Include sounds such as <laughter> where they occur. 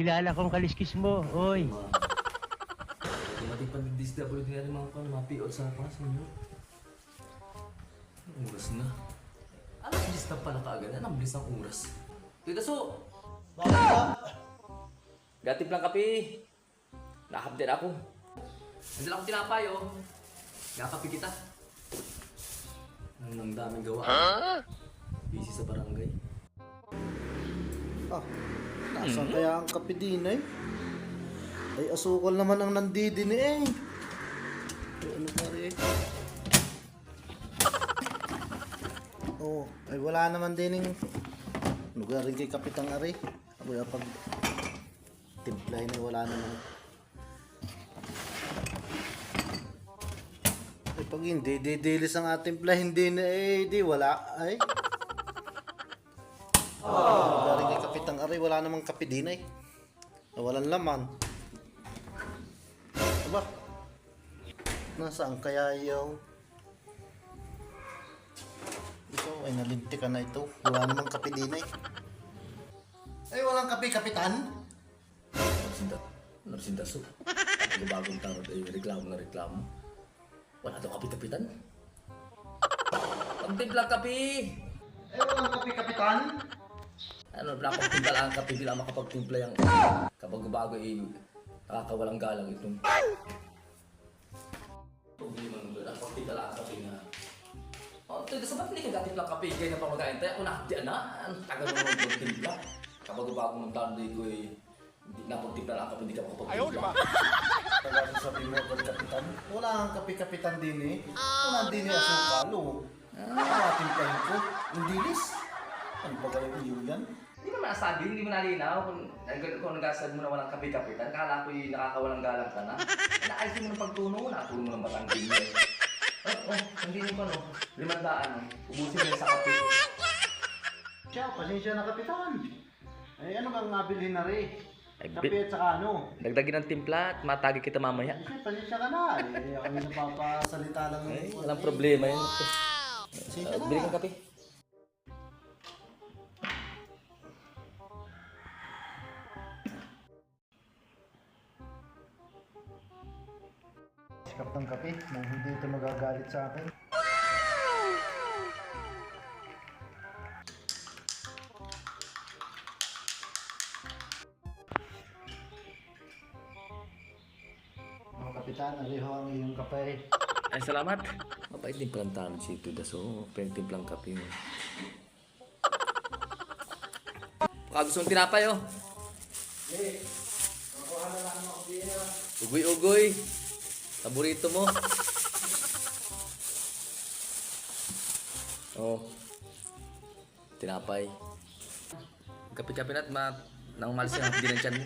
Kilala kong kaliskis mo, oy. Mati pa nag-disable din natin mga kan, mapiot sa pas ninyo. Anong oras na? Alas 10 na pala kaagad. Anong bilis ng oras? Tita So! Gatip lang kape. Nakap din ako. Nandiyan ako tinapay oh. Nakapi kita. Ang ang daming gawa. Busy sa barangay. Ah, nasan kaya ang kape din eh? Ay, asukal naman ang nandidin eh. Ay, ano ba rin? <laughs> Oo, ay wala naman din yung lugar rin kay Kapitang Ari. Ako yung pag timplay na wala naman. Ay, pag hindi, didilis ang ating play, hindi na eh, di wala. Ay. Galing Aray, wala namang kape din eh. Walang laman. Aba? Nasaan kaya yung... Ito, ay nalinti ka na ito. Wala namang kape din eh. Ay, walang kape, Kapitan? Narsinda. Narsinda so. Ang bagong tarot ay reklamo na reklamo. Wala daw kapit-kapitan. Pagtimpla kape! Ay, walang kape, Kapitan? Nakapagtimpla lang ang kape, di lang makapagtimpla yung kapag bago ay nakakawalang galang itong problema nung doon. Nakapagtimpla lang ang kape na Oh, teka, sa ba't hindi ka gatip lang kape? Kaya na pa magkain tayo. Una, di na. Ang tagal mo nung magtimpla. Kapag bago mong tao dito ay hindi napagtimpla lang ang kape, hindi ka makapagtimpla. Taga sabi mo Kapitan? Wala ang kape, Kapitan din eh. Wala din eh, asukal, oh. Ah, timplahin ko. Yung dilis. Ano ba kayo iyo yan? Hindi mo nasabi, hindi mo nalinaw kung, kung nag-asad mo na walang kape-kapitan. Kala ko yung nakakawalang galang ka na. Naayos mo ng pagtuno, natulong mo ng batang tingin. Oh, oh, hindi ko no. Limandaan. Ubusin mo yung sa kape. Siya, pasensya na, Kapitan. Ay, ano bang nabilhin na rin? Ay, Kape at saka ano? Dagdagin ng timpla at matagi kita mamaya. Ay, pasensya ka na. Eh, ako yung napapasalita lang. ng- Ay, walang problema yun. Pasensya Uh, na. bili kang kape. Sikap ng kape, nang hindi ito magagalit sa akin. Mga kapitan, ariho ang iyong kape. Ay, salamat. Mabait din palang tao si Tuda. So, pwedeng kape mo. Baka gusto mong tinapay, oh. Ugoy-ugoy. Paborito mo. Oh. Tinapay. Kape-kape na't ma nang malis yung hapdi ng tiyan mo.